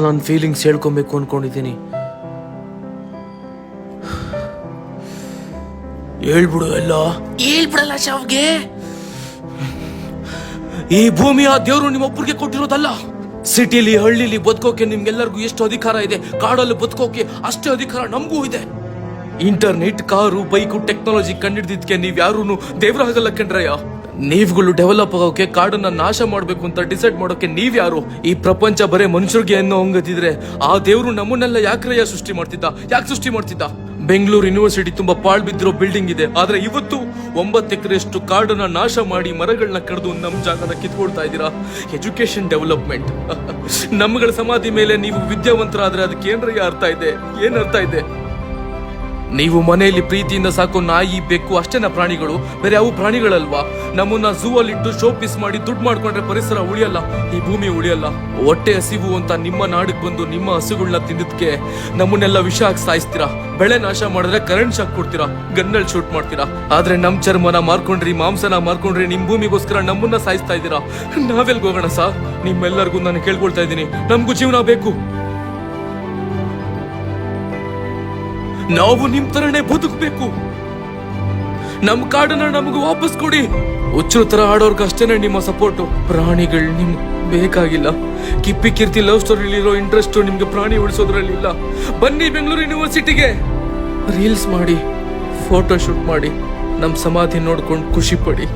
ನನ್ನ ಫೀಲಿಂಗ್ಸ್ ಹೇಳ್ಕೊಬೇಕು ಅನ್ಕೊಂಡಿದ್ದೀನಿ. ಹೇಳ್ಬಿಡು ಎಲ್ಲ. ಹೇಳ್ಬಿಡಲ್ಲ ಶಾವ್ಗೆ. ಈ ಭೂಮಿಯ ದೇವರು ನಿಮ್ಮೊಬ್ಬರಿಗೆ ಕೊಟ್ಟಿರೋದಲ್ಲ. ಸಿಟಿಲಿ ಹಳ್ಳಿಲಿ ಬದುಕೋಕೆ ನಿಮ್ಗೆಲ್ಲರಿಗೂ ಎಷ್ಟು ಅಧಿಕಾರ ಇದೆ? ಕಾಡಲ್ಲಿ ಬದುಕೋಕೆ ಅಷ್ಟೇ ಅಧಿಕಾರ ನಮಗೂ ಇದೆ. ಇಂಟರ್ನೆಟ್ ಕಾರು ಬೈಕು ಟೆಕ್ನಾಲಜಿ ಕಂಡಿಡ್ದಿದ್ಕೆ ನೀವು ಯಾರೂನು ದೇವ್ರ ಹಾಗಲ್ಲ ಕಣ್ರಯ್ಯ ನೀವುಗಳು ಡೆವಲಪ್ ಆಗೋಕೆ ಕಾಡನ್ನ ನಾಶ ಮಾಡಬೇಕು ಅಂತ ಡಿಸೈಡ್ ಮಾಡೋಕೆ ನೀವ್ ಯಾರು ಈ ಪ್ರಪಂಚ ಬರೇ ಮನುಷ್ಯರಿಗೆ ಅನ್ನೋ ಹಂಗದಿದ್ರೆ ಆ ದೇವರು ನಮ್ಮನ್ನೆಲ್ಲ ಯಾಕ್ರಯ್ಯ ಸೃಷ್ಟಿ ಮಾಡ್ತಿದ್ದ? ಯಾಕೆ ಸೃಷ್ಟಿ ಮಾಡ್ತಿದ್ದ? ಬೆಂಗಳೂರು ಯೂನಿವರ್ಸಿಟಿ ತುಂಬಾ ಪಾಳ್ ಬಿದ್ದಿರೋ ಬಿಲ್ಡಿಂಗ್ ಇದೆ. ಆದ್ರೆ ಇವತ್ತು ಒಂಬತ್ತು ಎಕರೆಷ್ಟು ಕಾಡನ್ನ ನಾಶ ಮಾಡಿ ಮರಗಳನ್ನ ಕಡಿದು ನಮ್ಮ ಜಾಗನ ಕಿತ್ಕೊಳ್ತಾ ಇದ್ದೀರಾ? ಎಜುಕೇಶನ್ ಡೆವಲಪ್ಮೆಂಟ್ ನಮ್ಗಳ ಸಮಾಧಿ ಮೇಲೆ ನೀವು ವಿದ್ಯಾವಂತರಾದ್ರೆ ಅದಕ್ಕೆ ಏನ್ರಯ್ಯ ಅರ್ಥ ಇದೆ? ಏನ್ ಅರ್ಥ ಇದೆ? ನೀವು ಮನೆಯಲ್ಲಿ ಪ್ರೀತಿಯಿಂದ ಸಾಕೋ ನಾಯಿ, ಬೆಕ್ಕು ಅಷ್ಟೇನ ಪ್ರಾಣಿಗಳು, ಬೇರೆ ಅವು ಪ್ರಾಣಿಗಳಲ್ವಾ? ನಮ್ಮನ್ನ ಝೂ ಅಲ್ಲಿಟ್ಟು ಶೋ ಪೀಸ್ ಮಾಡಿ ದುಡ್ಡು ಮಾಡ್ಕೊಂಡ್ರೆ ಪರಿಸರ ಉಳಿಯಲ್ಲ. ಈ ಭೂಮಿ ಉಳಿಯಲ್ಲ. ಹೊಟ್ಟೆ ಹಸಿವು ಅಂತ ನಿಮ್ಮ ನಾಡಿಗೆ ಬಂದು ನಿಮ್ಮ ಹಸುಗಳನ್ನ ತಿಂದಿದ್ಕೆ ನಮ್ಮನ್ನೆಲ್ಲ ವಿಷ ಹಾಕಿ ಸಾಯಿಸ್ತೀರಾ? ಬೆಳೆ ನಾಶ ಮಾಡಿದ್ರೆ ಕರೆಂಟ್ ಶಾಕ್ ಕೊಡ್ತೀರಾ? ಗನ್ನಲ್ಲಿ ಶೂಟ್ ಮಾಡ್ತೀರಾ? ಆದ್ರೆ ನಮ್ ಚರ್ಮನ ಮಾರ್ಕೊಂಡ್ರಿ, ಮಾಂಸನ ಮಾರ್ಕೊಂಡ್ರಿ, ನಿಮ್ ಭೂಮಿಗೋಸ್ಕರ ನಮ್ಮನ್ನ ಸಾಯಿಸ್ತಾ ಇದ್ದೀರಾ? ನಾವೆಲ್ಗೋಗೋಣ ಸಾ ನಿಮ್ಮೆಲ್ಲರಿಗೂ ನಾನು ಕೇಳ್ಕೊಳ್ತಾ ಇದ್ದೀನಿ. ನಮಗೂ ಜೀವನ ಬೇಕು. ನಾವು ನಿಮ್ ತರನೇ ಬದುಕಬೇಕು. ನಮ್ ಕಾಡನ್ನ ನಮಗೂ ವಾಪಸ್ ಕೊಡಿ. ಹುಚ್ಚರ ತರ ಆಡೋರ್ಗ ಅಷ್ಟೇನೆ ನಿಮ್ಮ ಸಪೋರ್ಟು ಪ್ರಾಣಿಗಳು ನಿಮ್ ಬೇಕಾಗಿಲ್ಲ. ಕಿಪ್ಪಿ ಕೀರ್ತಿ ಲವ್ ಸ್ಟೋರಿಲಿರೋ ಇಂಟ್ರೆಸ್ಟ್ ನಿಮ್ಗೆ ಪ್ರಾಣಿ ಉಳಿಸೋದ್ರಲ್ಲಿ ಇಲ್ಲ ಬನ್ನಿ ಬೆಂಗಳೂರು ಯೂನಿವರ್ಸಿಟಿಗೆ ರೀಲ್ಸ್ ಮಾಡಿ ಫೋಟೋ ಶೂಟ್ ಮಾಡಿ ನಮ್ಮ ಸಮಾಧಿ ನೋಡ್ಕೊಂಡು ಖುಷಿ ಪಡಿ.